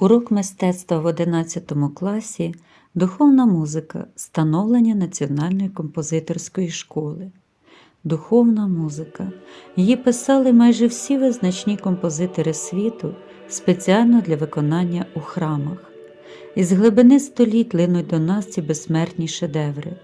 Урок мистецтва в 11 класі Духовна музика становлення Національної композиторської школи. Духовна музика. Її писали майже всі визначні композитори світу спеціально для виконання у храмах. Із глибини століть линуть до нас ці безсмертні шедеври.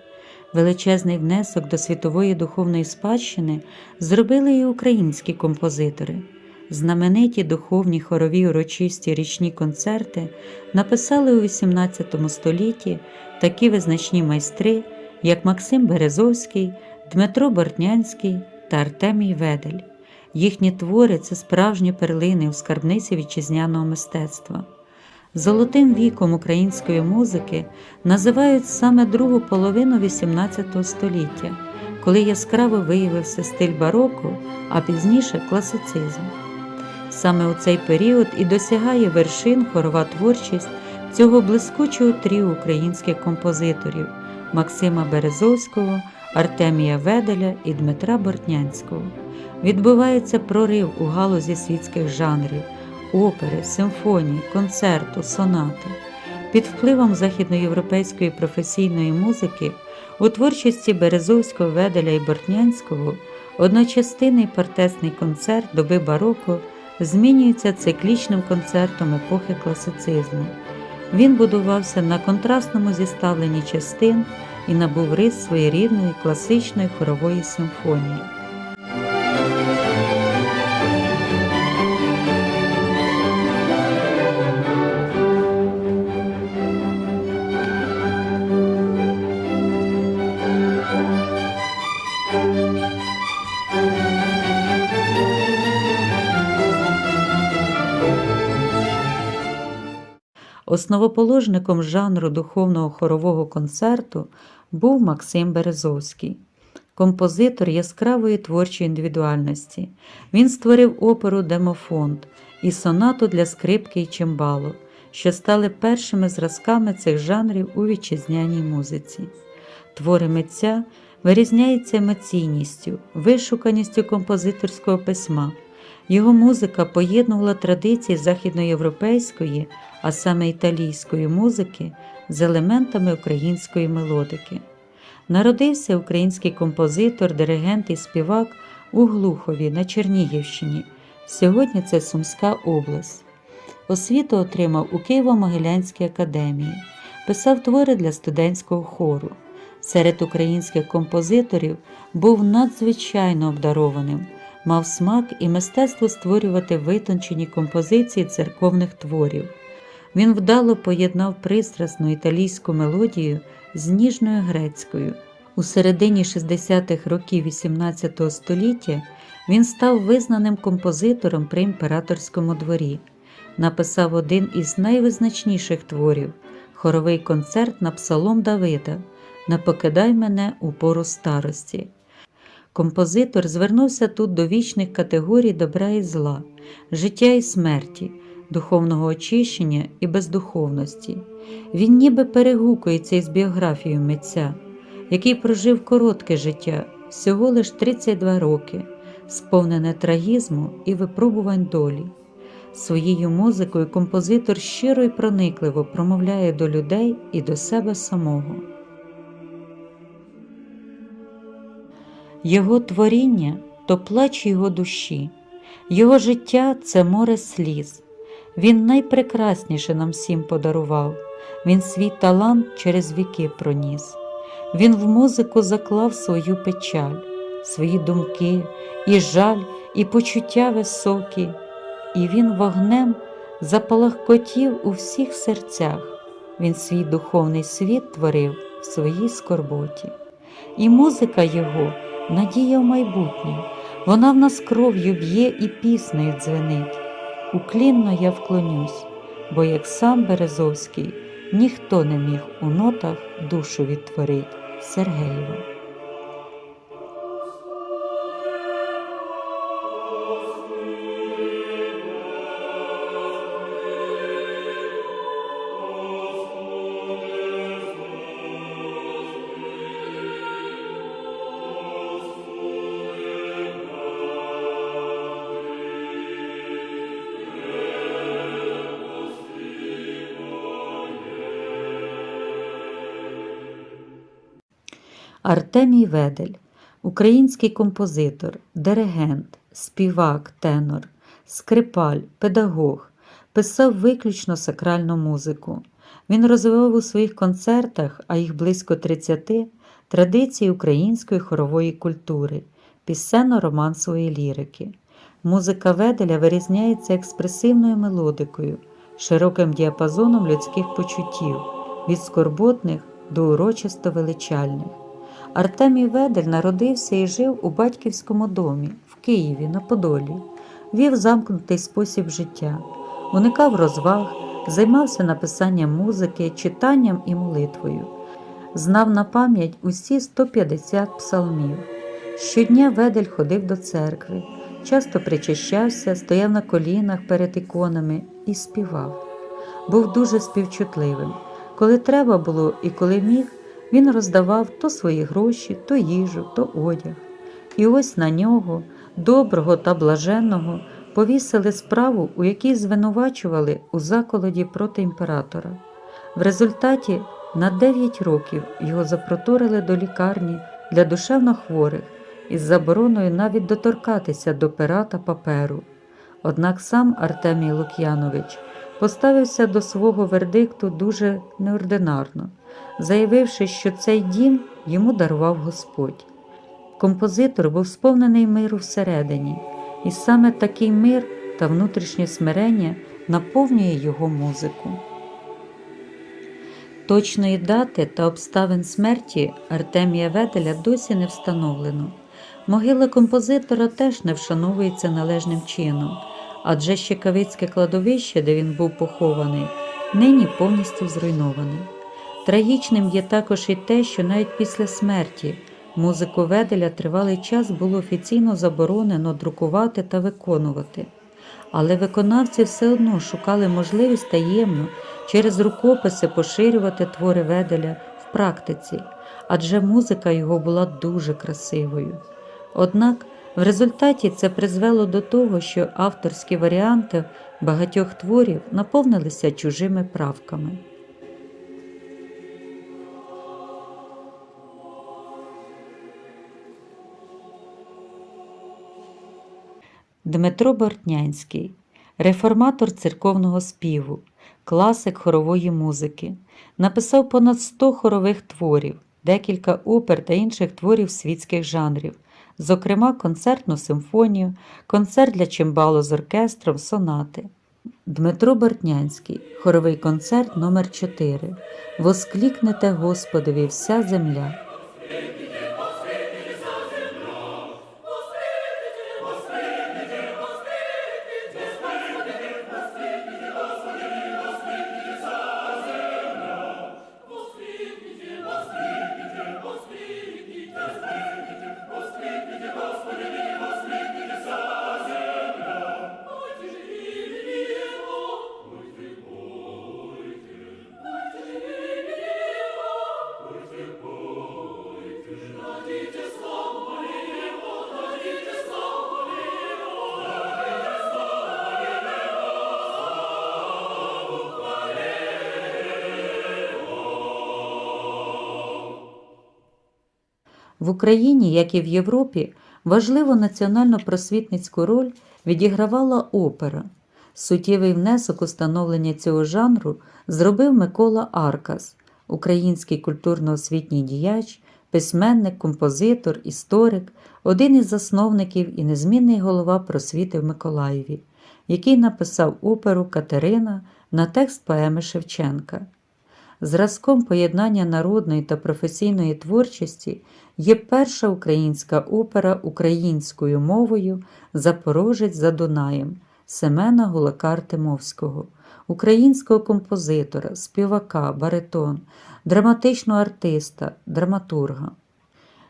Величезний внесок до світової духовної спадщини зробили і українські композитори. Знамениті духовні хорові урочисті річні концерти написали у XVIII столітті такі визначні майстри, як Максим Березовський, Дмитро Бортнянський та Артемій Ведель. Їхні твори це справжні перлини у скарбниці вітчизняного мистецтва. Золотим віком української музики називають саме другу половину XVIII століття, коли яскраво виявився стиль бароко, а пізніше класицизм. Саме у цей період і досягає вершин хорова творчість цього блискучого трію українських композиторів Максима Березовського, Артемія Веделя і Дмитра Бортнянського. Відбувається прорив у галузі світських жанрів, опери, симфонії, концерту, сонати. Під впливом західноєвропейської професійної музики у творчості Березовського, Веделя і Бортнянського одночастинний партесний концерт доби бароко змінюється циклічним концертом епохи класицизму. Він будувався на контрастному зіставленні частин і набув рис своєрідної класичної хорової симфонії. Основоположником жанру духовного хорового концерту був Максим Березовський, композитор яскравої творчої індивідуальності. Він створив оперу Демофонд і сонату для скрипки і чимбалу, що стали першими зразками цих жанрів у вітчизняній музиці. Твори митця вирізняються емоційністю, вишуканістю композиторського письма. Його музика поєднувала традиції західноєвропейської, а саме італійської музики з елементами української мелодики. Народився український композитор, диригент і співак у Глухові на Чернігівщині. Сьогодні це Сумська область. Освіту отримав у Києво-Могилянській академії, писав твори для студентського хору. Серед українських композиторів був надзвичайно обдарованим мав смак і мистецтво створювати витончені композиції церковних творів. Він вдало поєднав пристрасну італійську мелодію з ніжною грецькою. У середині 60-х років XVIII століття він став визнаним композитором при імператорському дворі, написав один із найвизначніших творів хоровий концерт на псалом Давида Не покидай мене у пору старості. Композитор звернувся тут до вічних категорій добра і зла, життя і смерті, духовного очищення і бездуховності. Він ніби перегукується із біографією митця, який прожив коротке життя, всього лиш 32 роки, сповнене трагізму і випробувань долі. Своєю музикою композитор щиро і проникливо промовляє до людей і до себе самого. Його творіння то плач його душі, його життя це море сліз. Він найпрекрасніше нам всім подарував, він свій талант через віки проніс. Він в музику заклав свою печаль, свої думки, і жаль, і почуття високі, і він вогнем запалахкотів у всіх серцях. Він свій духовний світ творив в своїй скорботі, і музика його надія в майбутнє, вона в нас кров'ю б'є і піснею дзвенить. Уклінно я вклонюсь, бо як сам Березовський ніхто не міг у нотах душу відтворить Сергеєва. Артемій Ведель, український композитор, диригент, співак, тенор, скрипаль, педагог, писав виключно сакральну музику. Він розвивав у своїх концертах, а їх близько 30, традиції української хорової культури, пісенно-романсової лірики. Музика Веделя вирізняється експресивною мелодикою, широким діапазоном людських почуттів, від скорботних до урочисто величальних. Артемій Ведель народився і жив у батьківському домі в Києві на Подолі, вів замкнутий спосіб життя, уникав розваг, займався написанням музики, читанням і молитвою, знав на пам'ять усі 150 псалмів. Щодня Ведель ходив до церкви, часто причащався, стояв на колінах перед іконами і співав. Був дуже співчутливим. Коли треба було і коли міг, він роздавав то свої гроші, то їжу, то одяг. І ось на нього, доброго та блаженного, повісили справу, у якій звинувачували у заколоді проти імператора. В результаті на 9 років його запроторили до лікарні для душевнохворих із забороною навіть доторкатися до пера та паперу. Однак сам Артемій Лук'янович поставився до свого вердикту дуже неординарно, заявивши, що цей дім йому дарував Господь. Композитор був сповнений миру всередині, і саме такий мир та внутрішнє смирення наповнює його музику. Точної дати та обставин смерті Артемія Веделя досі не встановлено. Могила композитора теж не вшановується належним чином, адже Щекавицьке кладовище, де він був похований, нині повністю зруйноване. Трагічним є також і те, що навіть після смерті музику Веделя тривалий час було офіційно заборонено друкувати та виконувати. Але виконавці все одно шукали можливість таємно через рукописи поширювати твори Веделя в практиці, адже музика його була дуже красивою. Однак в результаті це призвело до того, що авторські варіанти багатьох творів наповнилися чужими правками. Дмитро Бортнянський, реформатор церковного співу, класик хорової музики, написав понад 100 хорових творів, декілька опер та інших творів світських жанрів, зокрема концертну симфонію, концерт для чимбалу з оркестром, сонати. Дмитро Бортнянський, хоровий концерт номер 4 Восклікнете Господові вся земля. В Україні, як і в Європі, важливу національно-просвітницьку роль відігравала опера. Суттєвий внесок у становлення цього жанру зробив Микола Аркас, український культурно-освітній діяч, письменник, композитор, історик, один із засновників і незмінний голова просвіти в Миколаєві, який написав оперу Катерина на текст поеми Шевченка. Зразком поєднання народної та професійної творчості є перша українська опера українською мовою Запорожець за Дунаєм Семена Гулака Артемовського, українського композитора, співака, баритон, драматичного артиста, драматурга.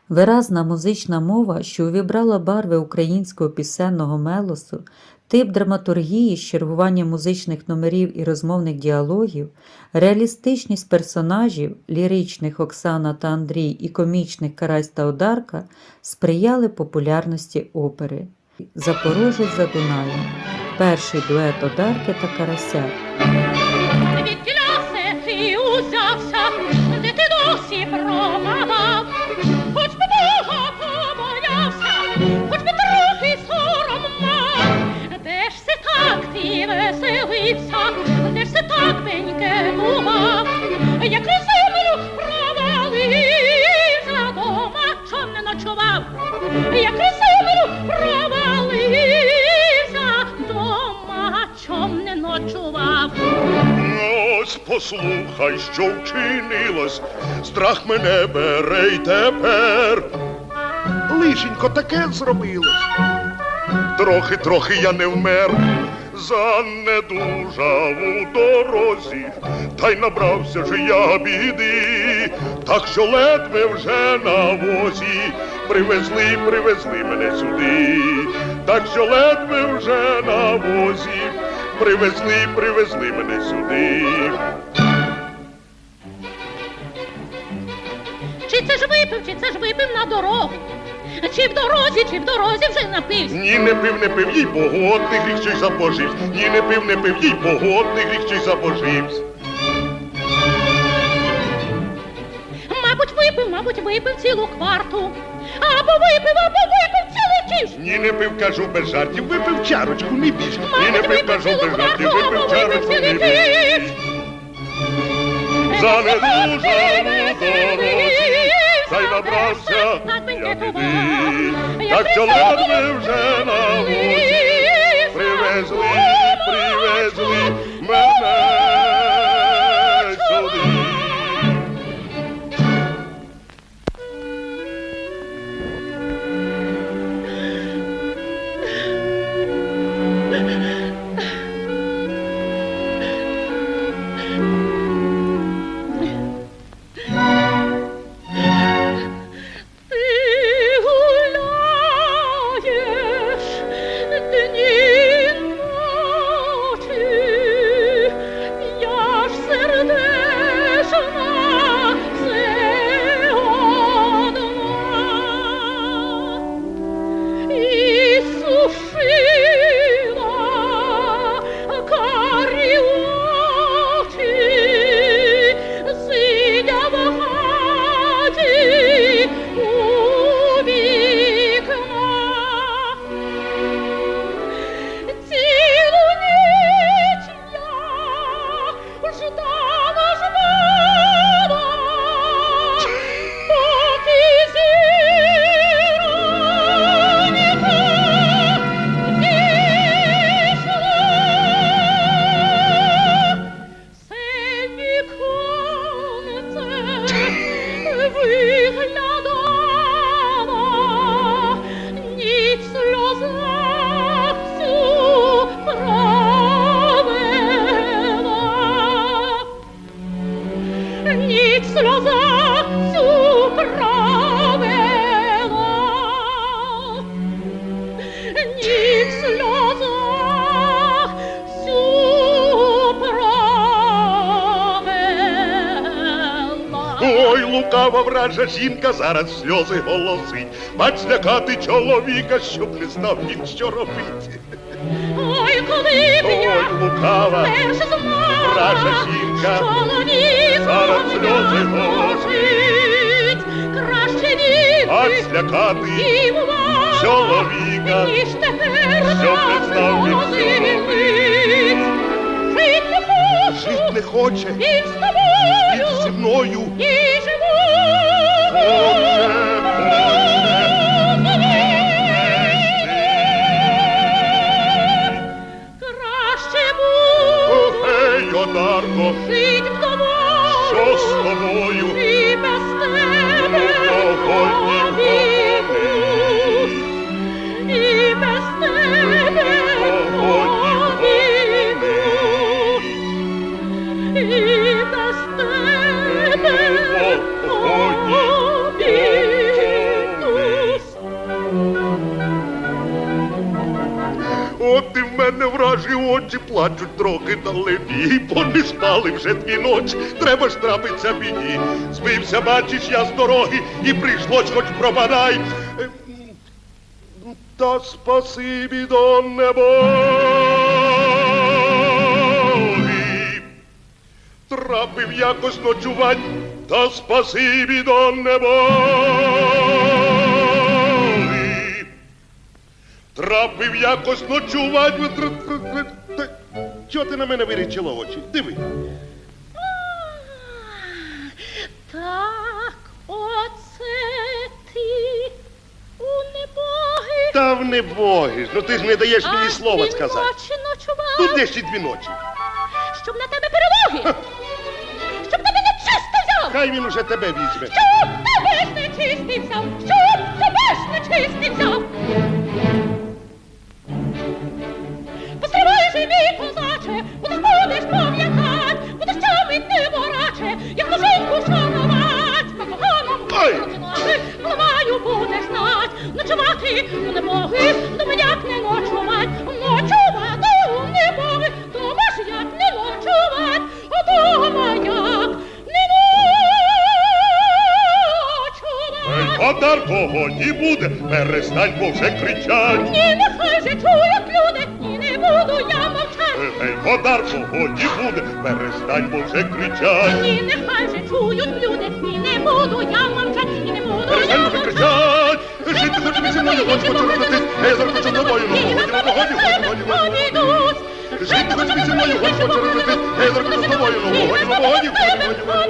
Виразна музична мова, що увібрала барви українського пісенного мелосу, тип драматургії з чергуванням музичних номерів і розмовних діалогів, реалістичність персонажів, ліричних Оксана та Андрій і комічних Карась та Одарка сприяли популярності опери. Запорожець за Дунаєм. Перший дует Одарки та Карася. Все так бенькетував, як на землю провалився дома, чом не ночував, як землю провалився дома, чом не ночував. Ось послухай, що вчинилось, страх мене бере й тепер. Лишенько таке зробилось. Трохи, трохи я не вмер, занедужав у дорозі, та й набрався ж я біди, так що ледве вже на возі привезли, привезли мене сюди, так що ледве вже на возі привезли, привезли мене сюди. Чи це ж випив, чи це ж випив на дорогу? Чи в дорозі, чи в дорозі вже напився? Ні, не пив, не пив, їй погодний гріх що й забожився. Ні, не пив, не пив, їй погодний гріх що й забожився. Мабуть, випив, мабуть, випив цілу кварту. Або випив, або випив цілий кіш. Ні, не пив, кажу без жартів, випив чарочку, не більше. Ні, не Мабуть, пив, кажу цілу без жартів, кварту, або випив випив чарочку, не цілий більше. кіш. Дорозі, та й набрався я біди. Так що вже на вулиці, привезли, привезли мене лукава вража жінка зараз сльози голосить. Бач лякати чоловіка, щоб не знав він, що робити. Ой, коли б Ой, я лукава, перш знала, вража жінка, луні зараз сльози голосить, краще ніби аж лякати і мова, чоловіка, ніж тепер щоб не знав він, що робить. Жить не хочу, Жить не хоче, він з він зі мною і живу. що з тобою? і без тебе Мене вражі очі плачуть трохи далебі, спали вже дві ночі, треба ж трапиться біді. Збився, бачиш, я з дороги, і прийшлось хоч пропадай. Ем, Та спасибі до небоги. Трапив якось ночувань, та спасибі до небоги. Трапив якось тр- Чого ти на мене вирічила очі? Диви. Так, оце ти у небоги. Та в небоги ж, ну ти ж не даєш мені слова сказати. Ночі ночував, Тут де ще дві ночі. щоб на тебе перемоги. Щоб тебе не чисто взяв. Хай він уже тебе візьме. Щоб тебе ж не чистий взяв. Щоб тебе ж не чистий взяв. Ночувати у небоги, дома як не ночувать, ночувати у небоги, дома ж як не ночувать, а дома як не ночувать. Подар того не буде, перестань, бо вже кричать. Ні, нехай же чують люди, ні, не буду я. Ей, подар того не буде, перестань, бо вже кричать. Ні, нехай же чують люди, ні, не буду я мовчать, Жити хочу зі мною, хочу родитись, а я зараз хочу тобою, ну, годі, ну, годі, годі, годі, годі.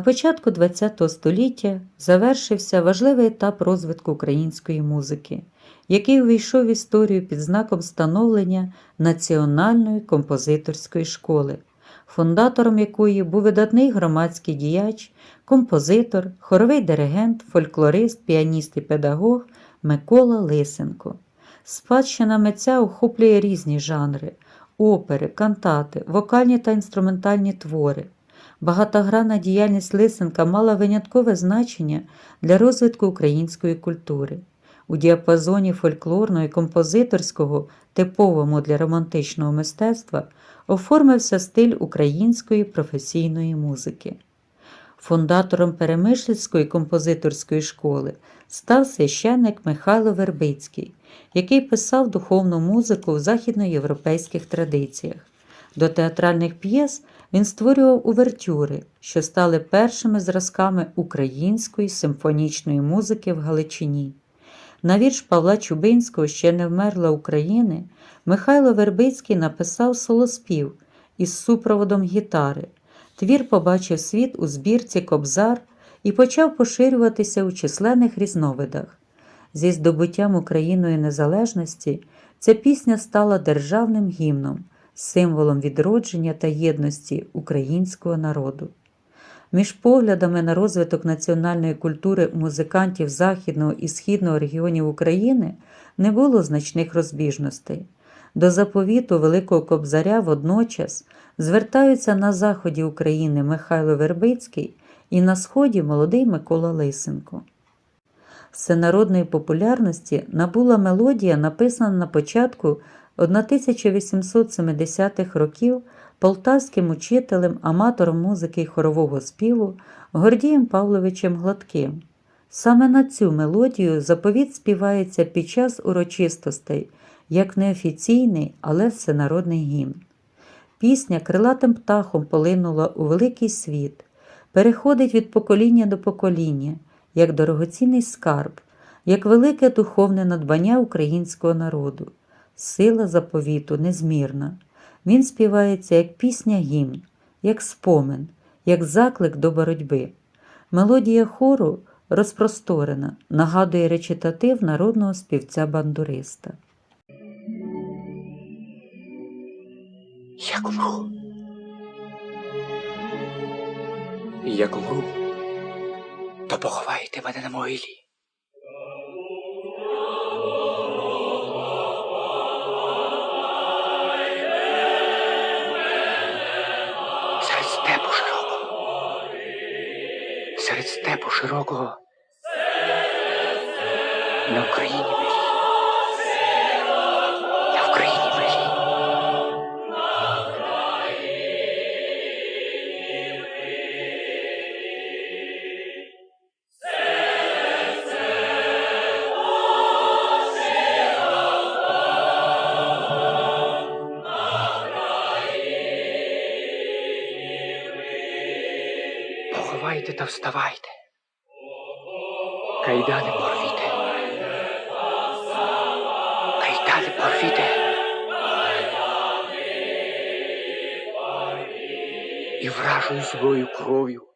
На початку ХХ століття завершився важливий етап розвитку української музики, який увійшов в історію під знаком становлення Національної композиторської школи, фундатором якої був видатний громадський діяч, композитор, хоровий диригент, фольклорист, піаніст і педагог Микола Лисенко. Спадщина митця охоплює різні жанри опери, кантати, вокальні та інструментальні твори. Багатогранна діяльність Лисенка мала виняткове значення для розвитку української культури. У діапазоні фольклорного і композиторського, типовому для романтичного мистецтва, оформився стиль української професійної музики. Фундатором Перемишльської композиторської школи став священник Михайло Вербицький, який писав духовну музику в західноєвропейських традиціях. До театральних п'єс він створював увертюри, що стали першими зразками української симфонічної музики в Галичині. На вірш Павла Чубинського Ще не вмерла України Михайло Вербицький написав солоспів із супроводом гітари. Твір побачив світ у збірці Кобзар і почав поширюватися у численних різновидах. Зі здобуттям Україною незалежності ця пісня стала державним гімном, символом відродження та єдності українського народу. Між поглядами на розвиток національної культури музикантів Західного і Східного регіонів України не було значних розбіжностей. До заповіту Великого Кобзаря водночас звертаються на заході України Михайло Вербицький і на сході молодий Микола Лисенко. Всенародної популярності набула мелодія, написана на початку 1870-х років полтавським учителем, аматором музики й хорового співу Гордієм Павловичем Гладким. Саме на цю мелодію заповіт співається під час урочистостей, як неофіційний, але всенародний гімн. Пісня крилатим птахом полинула у великий світ, переходить від покоління до покоління, як дорогоцінний скарб, як велике духовне надбання українського народу. Сила заповіту незмірна. Він співається як пісня гімн, як спомин, як заклик до боротьби. Мелодія хору розпросторена, нагадує речитатив народного співця-бандуриста. Як умру. Як умру, то поховайте мене на могилі. Степу широкого. На Україні Кайдани порвіте. Кайдани порвіте. І вражу злою кров'ю